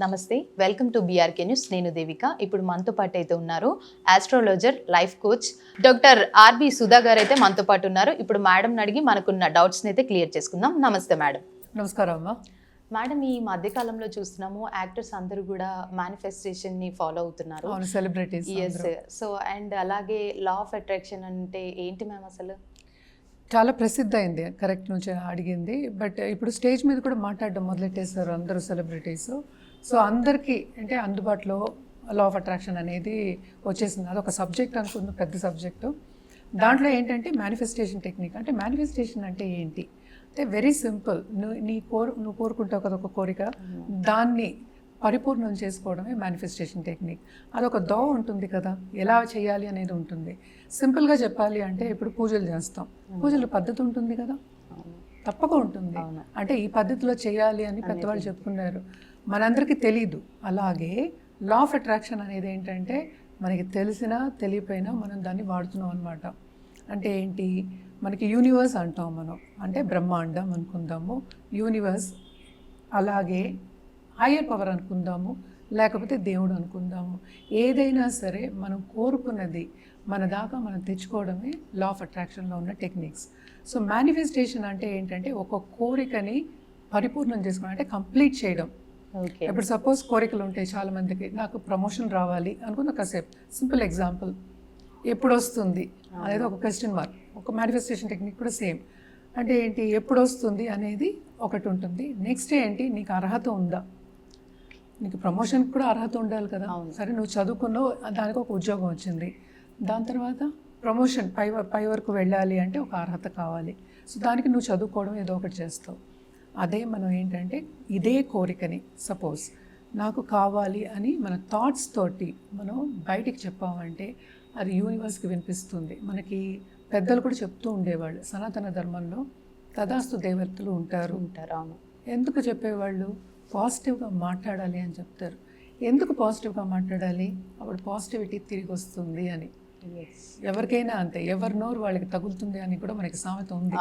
నమస్తే welcome to BRK news నేను దేవిక. ఇప్పుడు మనతో పాటు అయితే ఉన్నారు astrologer life coach doctor R B Sudha garu అయితే మనతో పాటు ఉన్నారు. ఇప్పుడు మేడం అడిగి మనకున్న డౌట్స్ని అయితే క్లియర్ చేసుకుందాం. నమస్తే మేడం. నమస్కారం అమ్మా. మేడం ఈ మధ్య కాలంలో చూస్తున్నాము యాక్టర్స్ అందరూ కూడా మేనిఫెస్టేషన్ని ఫాలో అవుతున్నారు సెలబ్రిటీస్ ఎస్ సో అండ్ అలాగే లా ఆఫ్ అట్రాక్షన్ అంటే ఏంటి మ్యామ్ అసలు? చాలా ప్రసిద్ధ అయింది కరెక్ట్ నుంచి అడిగింది. బట్ ఇప్పుడు స్టేజ్ మీద కూడా మాట్లాడడం మొదలెట్టేశారు అందరూ సెలబ్రిటీస్ సో అందరికీ అంటే అందుబాటులో లా ఆఫ్ అట్రాక్షన్ అనేది వచ్చేసింది. అది ఒక సబ్జెక్ట్ అనుకుంది పెద్ద సబ్జెక్టు దాంట్లో ఏంటంటే మేనిఫెస్టేషన్ టెక్నిక్ అంటే మేనిఫెస్టేషన్ అంటే ఏంటి? అంటే వెరీ సింపుల్ నువ్వు నీ కోరు నువ్వు కోరుకుంటావు కదా ఒక కోరిక. దాన్ని పరిపూర్ణం చేసుకోవడమే మేనిఫెస్టేషన్ టెక్నిక్ అదొక దో ఉంటుంది కదా. ఎలా చేయాలి అనేది ఉంటుంది. సింపుల్గా చెప్పాలి అంటే ఇప్పుడు పూజలు చేస్తాం. పూజలు పద్ధతి ఉంటుంది కదా. తప్పక ఉంటుంది. అంటే ఈ పద్ధతిలో చేయాలి అని పెద్దవాళ్ళు చెప్పుకున్నారు. మనందరికీ తెలియదు అలాగే లా ఆఫ్ అట్రాక్షన్ అనేది ఏంటంటే మనకి తెలిసినా తెలియపోయినా మనం దాన్ని వాడుతున్నాం అనమాట అంటే ఏంటి? మనకి యూనివర్స్ అంటాం మనం. అంటే బ్రహ్మాండం అనుకుందాము యూనివర్స్ అలాగే హయ్యర్ పవర్ అనుకుందాము లేకపోతే దేవుడు అనుకుందాము. ఏదైనా సరే మనం కోరుకున్నది మన దాకా మనం తెచ్చుకోవడమే లా ఆఫ్ అట్రాక్షన్లో ఉన్న టెక్నిక్స్ సో మేనిఫెస్టేషన్ అంటే ఏంటంటే ఒక కోరికని పరిపూర్ణం చేసుకోవడం అంటే కంప్లీట్ చేయడం. ఇప్పుడు సపోజ్ కోరికలు ఉంటాయి చాలా మందికి నాకు ప్రమోషన్ రావాలి అనుకున్న కాసేపు సింపుల్ ఎగ్జాంపుల్ ఎప్పుడు వస్తుంది అనేది ఒక క్వశ్చన్ మార్క్ ఒక మేనిఫెస్టేషన్ టెక్నిక్ కూడా సేమ్ అంటే ఏంటి ఎప్పుడు వస్తుంది అనేది ఒకటి ఉంటుంది నెక్స్ట్ ఏంటి నీకు అర్హత ఉందా? నీకు ప్రమోషన్కి కూడా అర్హత ఉండాలి కదా. సరే నువ్వు చదువుకున్నావు దానికి ఒక ఉద్యోగం వచ్చింది. దాని తర్వాత ప్రమోషన్ పై పై వరకు వెళ్ళాలి అంటే ఒక అర్హత కావాలి. సో దానికి నువ్వు చదువుకోవడం ఏదో ఒకటి చేస్తావు. అదే మనం ఏంటంటే ఇదే కోరికని సపోజ్ నాకు కావాలి అని మన థాట్స్ తోటి మనం బయటికి చెప్పామంటే అది యూనివర్స్కి వినిపిస్తుంది. మనకి పెద్దలు కూడా చెప్తూ ఉండేవాళ్ళు సనాతన ధర్మంలో తదాస్తు దేవతలు ఉంటారు. ఉంటారు అవును. ఎందుకు చెప్పేవాళ్ళు? పాజిటివ్గా మాట్లాడాలి అని చెప్తారు. ఎందుకు పాజిటివ్గా మాట్లాడాలి? అప్పుడు పాజిటివిటీ తిరిగి వస్తుంది అని. ఎవరికైనా అంతే. ఎవరి నోరు వాళ్ళకి తగులుతుంది అని కూడా మనకి సామెత ఉంది.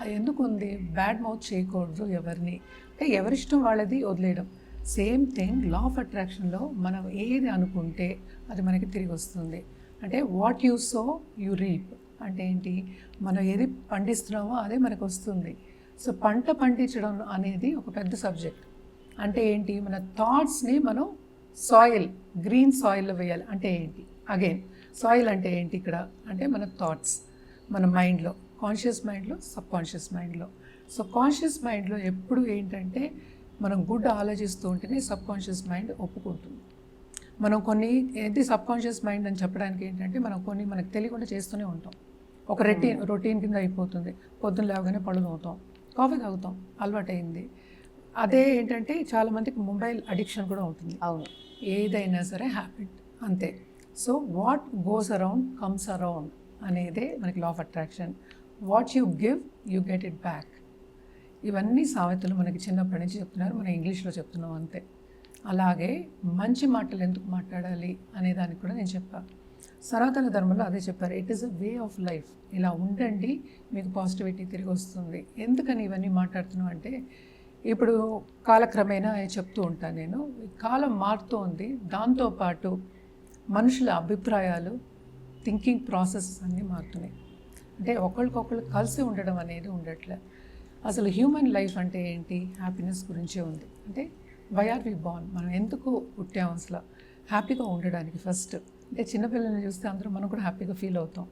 అది ఎందుకు ఉంది? బ్యాడ్ మౌత్ చేయకూడదు ఎవరిని. అంటే ఎవరిష్టం వాళ్ళది వదిలేయడం. సేమ్ థింగ్ లా ఆఫ్ అట్రాక్షన్లో మనం ఏది అనుకుంటే అది మనకి తిరిగి వస్తుంది. అంటే what you sow you reap అంటే ఏంటి? మనం ఏది పండిస్తున్నామో అదే మనకు వస్తుంది. సో పంట పండించడం అనేది ఒక పెద్ద సబ్జెక్ట్ అంటే ఏంటి? మన థాట్స్ని మనం సాయిల్ గ్రీన్ సాయిల్లో వేయాలి. అంటే ఏంటి? అగైన్ సాయిల్ అంటే ఏంటి ఇక్కడ? అంటే మన థాట్స్ మన మైండ్లో కాన్షియస్ మైండ్లో సబ్ కాన్షియస్ మైండ్లో సో కాన్షియస్ మైండ్లో ఎప్పుడు ఏంటంటే మనం గుడ్ ఆలోచిస్తూ ఉంటేనే సబ్ కాన్షియస్ మైండ్ ఒప్పుకుంటుంది. మనం కొన్ని ఏంటి సబ్ కాన్షియస్ మైండ్ అని చెప్పడానికి ఏంటంటే మనం కొన్ని మనకు తెలియకుండా చేస్తూనే ఉంటాం. ఒక రొటీన్ రొటీన్ కింద అయిపోతుంది. పొద్దున్న లేవగానే పళ్ళు తోగుతాం కాఫీ తాగుతాం. అలవాటైంది. అదే ఏంటంటే చాలామందికి మొబైల్ అడిక్షన్ కూడా ఉంటుంది. అవును. ఏదైనా సరే హ్యాబిట్ అంతే. So what goes around comes around అనేదే మనకి law of attraction what you give you get it back ఇవన్నీ సామెతలు మనకి చిన్నప్పటి నుంచి చెప్తున్నారు. మనం ఇంగ్లీష్లో చెప్తున్నాం అంతే. అలాగే మంచి మాటలు ఎందుకు మాట్లాడాలి అనే దానికి కూడా నేను చెప్పాను సనాతన ధర్మంలో అదే చెప్పారు. It is a way of life ఇలా ఉండండి మీకు పాజిటివిటీ తిరిగి వస్తుంది. ఎందుకని ఇవన్నీ మాట్లాడుతున్నాం అంటే ఇప్పుడు కాలక్రమేణా చెప్తూ ఉంటాను నేను. కాలం మారుతోంది దాంతోపాటు మనుషుల అభిప్రాయాలు థింకింగ్ ప్రాసెసెస్ అన్నీ మారుతున్నాయి. అంటే ఒకరికొకరు కలిసి ఉండడం అనేది ఉండట్లే. అసలు హ్యూమన్ లైఫ్ అంటే ఏంటి? హ్యాపీనెస్ గురించే ఉంది. అంటే వై ఆర్ వి బాన్ మనం ఎందుకు పుట్టాం అసలు? హ్యాపీగా ఉండడానికి ఫస్ట్ అంటే చిన్నపిల్లల్ని చూస్తే అందరూ మనం కూడా హ్యాపీగా ఫీల్ అవుతాం.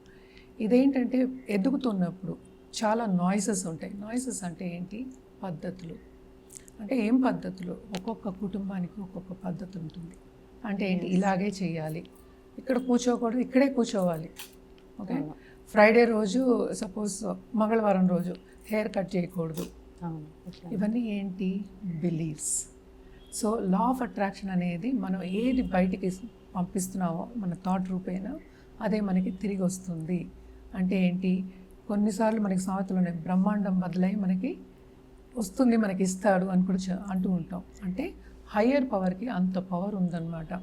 ఇదేంటంటే ఎదుగుతున్నప్పుడు చాలా నాయిసెస్ ఉంటాయి. నాయిసెస్ అంటే ఏంటి? పద్ధతులు. అంటే ఏం పద్ధతులు? ఒక్కొక్క కుటుంబానికి ఒక్కొక్క పద్ధతి ఉంటుంది. అంటే ఏంటి? ఇలాగే చేయాలి ఇక్కడ కూర్చోకూడదు ఇక్కడే కూర్చోవాలి. ఓకే? ఫ్రైడే రోజు సపోజ్ మంగళవారం రోజు హెయిర్ కట్ చేయకూడదు. ఇవన్నీ ఏంటి? Beliefs so law of attraction అనేది మనం ఏది బయటికి పంపిస్తున్నామో మన థాట్ రూపేణ అదే మనకి తిరిగి వస్తుంది. అంటే ఏంటి? కొన్నిసార్లు మనకి సామెతలు బ్రహ్మాండం బదులై మనకి వస్తుంది మనకి ఇస్తాడు అని కూడా అంటూ ఉంటాం. అంటే హయ్యర్ పవర్కి అంత పవర్ ఉందన్నమాట.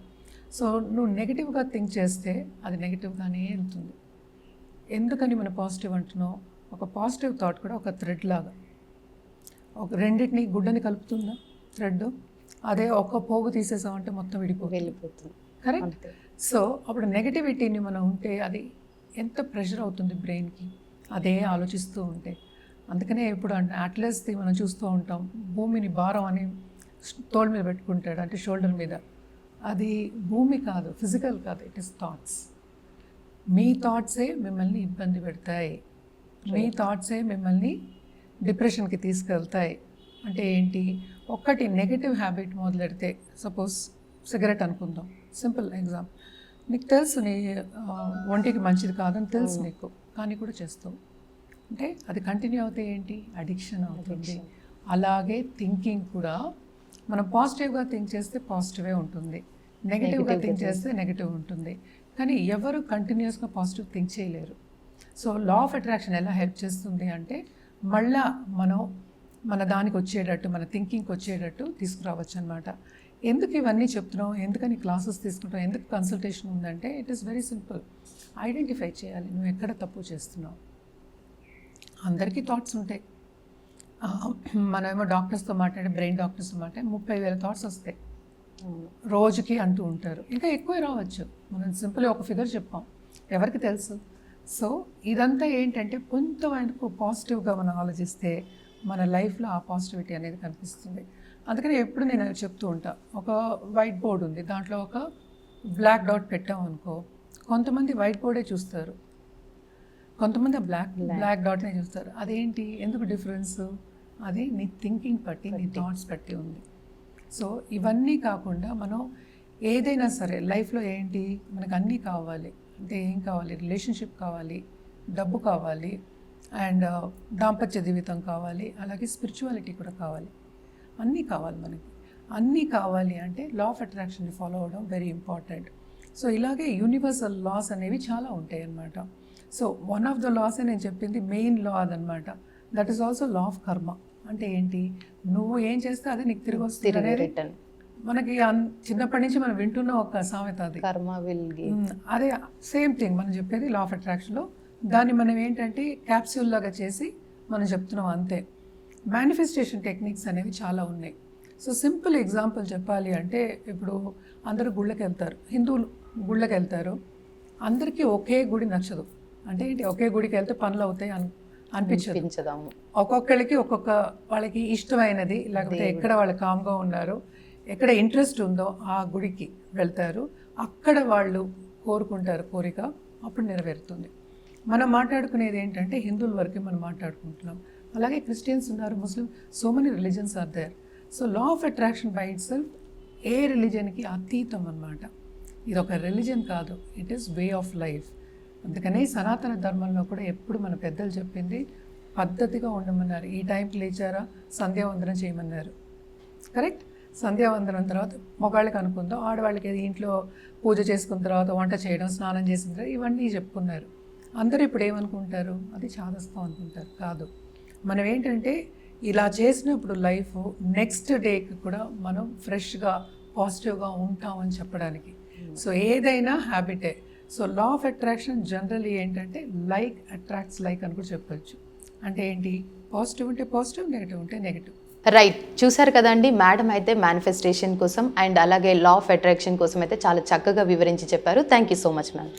సో నువ్వు నెగిటివ్గా థింక్ చేస్తే అది నెగిటివ్గానే వెళ్తుంది. ఎందుకని మన పాజిటివ్ అంటున్నావు ఒక పాజిటివ్ థాట్ కూడా ఒక థ్రెడ్ లాగా. ఒక రెండింటిని గుడ్డని కలుపుతుందా? థ్రెడ్? అదే ఒక్క పోగు తీసేసామంటే మొత్తం విడిపోతుంది. వెళ్ళిపోతుంది. కరెక్ట్? సో అప్పుడు నెగటివిటీని మనం ఉంటే అది ఎంత ప్రెషర్ అవుతుంది బ్రెయిన్కి? అదే ఆలోచిస్తూ ఉంటే. అందుకనే ఇప్పుడు అట్లెస్ది మనం చూస్తూ ఉంటాం భూమిని భారం అని తోల్ మీద పెట్టుకుంటాడు అంటే షోల్డర్ మీద. అది భూమి కాదు ఫిజికల్ కాదు ఇట్ ఇస్ థాట్స్ మీ థాట్సే మిమ్మల్ని ఇబ్బంది పెడతాయి. మీ థాట్సే మిమ్మల్ని డిప్రెషన్కి తీసుకెళ్తాయి. అంటే ఏంటి? ఒక్కటి నెగటివ్ హ్యాబిట్ మొదలెడితే సపోజ్ సిగరెట్ అనుకుందాం. సింపుల్ ఎగ్జాంపుల్ నీకు తెలుసు నీ ఒంటికి మంచిది కాదని తెలుసు నీకు. కానీ కూడా చేస్తావు. అంటే అది కంటిన్యూ అవుతే ఏంటి? అడిక్షన్ అవుతుంది. అలాగే థింకింగ్ కూడా మనం పాజిటివ్గా థింక్ చేస్తే పాజిటివే ఉంటుంది. నెగిటివ్గా థింక్ చేస్తే నెగిటివ్ ఉంటుంది. కానీ ఎవరు కంటిన్యూస్గా పాజిటివ్ థింక్ చేయలేరు. సో లా ఆఫ్ అట్రాక్షన్ ఎలా హెల్ప్ చేస్తుంది అంటే మళ్ళా మనం మన దానికి వచ్చేటట్టు మన థింకింగ్కి వచ్చేటట్టు తీసుకురావచ్చు అనమాట ఎందుకు ఇవన్నీ చెప్తున్నాం ఎందుకని క్లాసెస్ తీసుకుంటాం ఎందుకు కన్సల్టేషన్ ఉందంటే it is very simple identify చేయాలి. నువ్వు ఎక్కడ తప్పు చేస్తున్నావు? అందరికీ థాట్స్ ఉంటాయి. మనమేమో డాక్టర్స్తో మాట్లాడే బ్రెయిన్ డాక్టర్స్తో మాట్లాడి ముప్పై వేల థాట్స్ వస్తాయి. రోజుకి అంటూ ఉంటారు. ఇంకా ఎక్కువే రావచ్చు. మనం సింపుల్గా ఒక ఫిగర్ చెప్పాం. ఎవరికి తెలుసు? సో ఇదంతా ఏంటంటే కొంతవరకు పాజిటివ్గా మనం ఆలోచిస్తే మన లైఫ్లో ఆ పాజిటివిటీ అనేది కనిపిస్తుంది. అందుకని ఎప్పుడు నేను చెప్తూ ఉంటా. ఒక వైట్ బోర్డ్ ఉంది. దాంట్లో ఒక బ్లాక్ డాట్ పెట్టాం అనుకో కొంతమంది వైట్ బోర్డే చూస్తారు. కొంతమంది బ్లాక్ బ్లాక్ డాట్నే చూస్తారు. అదేంటి? ఎందుకు డిఫరెన్స్ అది నీ థింకింగ్ బట్టి నీ థాట్స్ బట్టి ఉంది. సో ఇవన్నీ కాకుండా మనం ఏదైనా సరే లైఫ్లో ఏంటి? మనకు అన్నీ కావాలి. అంటే ఏం కావాలి? రిలేషన్షిప్ కావాలి డబ్బు కావాలి అండ్ దాంపత్య జీవితం కావాలి అలాగే స్పిరిచువాలిటీ కూడా కావాలి. అన్నీ కావాలి మనకి. అన్నీ కావాలి అంటే లా ఆఫ్ అట్రాక్షన్ని ఫాలో అవ్వడం వెరీ ఇంపార్టెంట్ సో ఇలాగే యూనివర్సల్ లాస్ అనేవి చాలా ఉంటాయి అన్నమాట so one of the laws నేను చెప్పింది మెయిన్ లా అదనమాట. That is also law of karma అంటే ఏంటి? నువ్వు ఏం చేస్తే అదే నీకు తిరిగి వస్తుంది రిటర్న్ మనకి చిన్నప్పటి నుంచి మనం వింటున్న ఒక సామెత అది. కర్మ విల్ అదే సేమ్ థింగ్ మనం చెప్పేది లా ఆఫ్ అట్రాక్షన్లో దాన్ని మనం ఏంటంటే క్యాప్సూల్ లాగా చేసి మనం చెప్తున్నాం అంతే. మేనిఫెస్టేషన్ టెక్నిక్స్ అనేవి చాలా ఉన్నాయి. సో సింపుల్ ఎగ్జాంపుల్ చెప్పాలి అంటే ఇప్పుడు అందరూ గుళ్ళకి వెళ్తారు హిందువులు గుళ్ళకి వెళ్తారు అందరికీ ఒకే గుడి నచ్చదు. అంటే ఏంటి? ఒకే గుడికి వెళ్తే పనులు అవుతాయి అని అనిపించదు. అనిపించదాము ఒక్కొక్కరికి ఒక్కొక్క వాళ్ళకి ఇష్టమైనది లేకపోతే ఎక్కడ వాళ్ళు కామ్గా ఉన్నారు ఎక్కడ ఇంట్రెస్ట్ ఉందో ఆ గుడికి వెళ్తారు. అక్కడ వాళ్ళు కోరుకుంటారు కోరిక అప్పుడు నెరవేరుతుంది. మనం మాట్లాడుకునేది ఏంటంటే హిందువుల వరకే మనం మాట్లాడుకుంటున్నాం. అలాగే క్రిస్టియన్స్ ఉన్నారు Muslim so many religions are there so law of attraction by itself ఏ రిలీజన్కి అతీతం అన్నమాట. ఇది ఒక రిలీజన్ కాదు it is way of life అందుకనే సనాతన ధర్మంలో కూడా ఎప్పుడు మన పెద్దలు చెప్పింది పద్ధతిగా ఉండమన్నారు. ఈ టైంకి లేచారా? సంధ్యావందనం చేయమన్నారు. కరెక్ట్? సంధ్యావందనం తర్వాత మగవాళ్ళకి అనుకుందాం. ఆడవాళ్ళకి ఏది? ఇంట్లో పూజ చేసుకున్న తర్వాత వంట చేయడం స్నానం చేసిన తర్వాత ఇవన్నీ చెప్పుకున్నారు. అందరూ ఇప్పుడు ఏమనుకుంటారు? అది చాదస్తాం అనుకుంటారు. కాదు. మనం ఏంటంటే ఇలా చేసినప్పుడు లైఫ్ నెక్స్ట్ డేకి కూడా మనం ఫ్రెష్గా పాజిటివ్గా ఉంటామని చెప్పడానికి. సో ఏదైనా హ్యాబిటే. So law of attraction generally ఏంటంటే లైక్ అట్రాక్ట్స్ లైక్ అని కూడా చెప్పొచ్చు. అంటే ఏంటి? పాజిటివ్ ఉంటే పాజిటివ్ నెగిటివ్ ఉంటే నెగిటివ్ రైట్ చూసారు కదండి మేడం అయితే మేనిఫెస్టేషన్ కోసం అండ్ అలాగే లా ఆఫ్ అట్రాక్షన్ కోసం అయితే చాలా చక్కగా వివరించి చెప్పారు. Thank you so much ma'am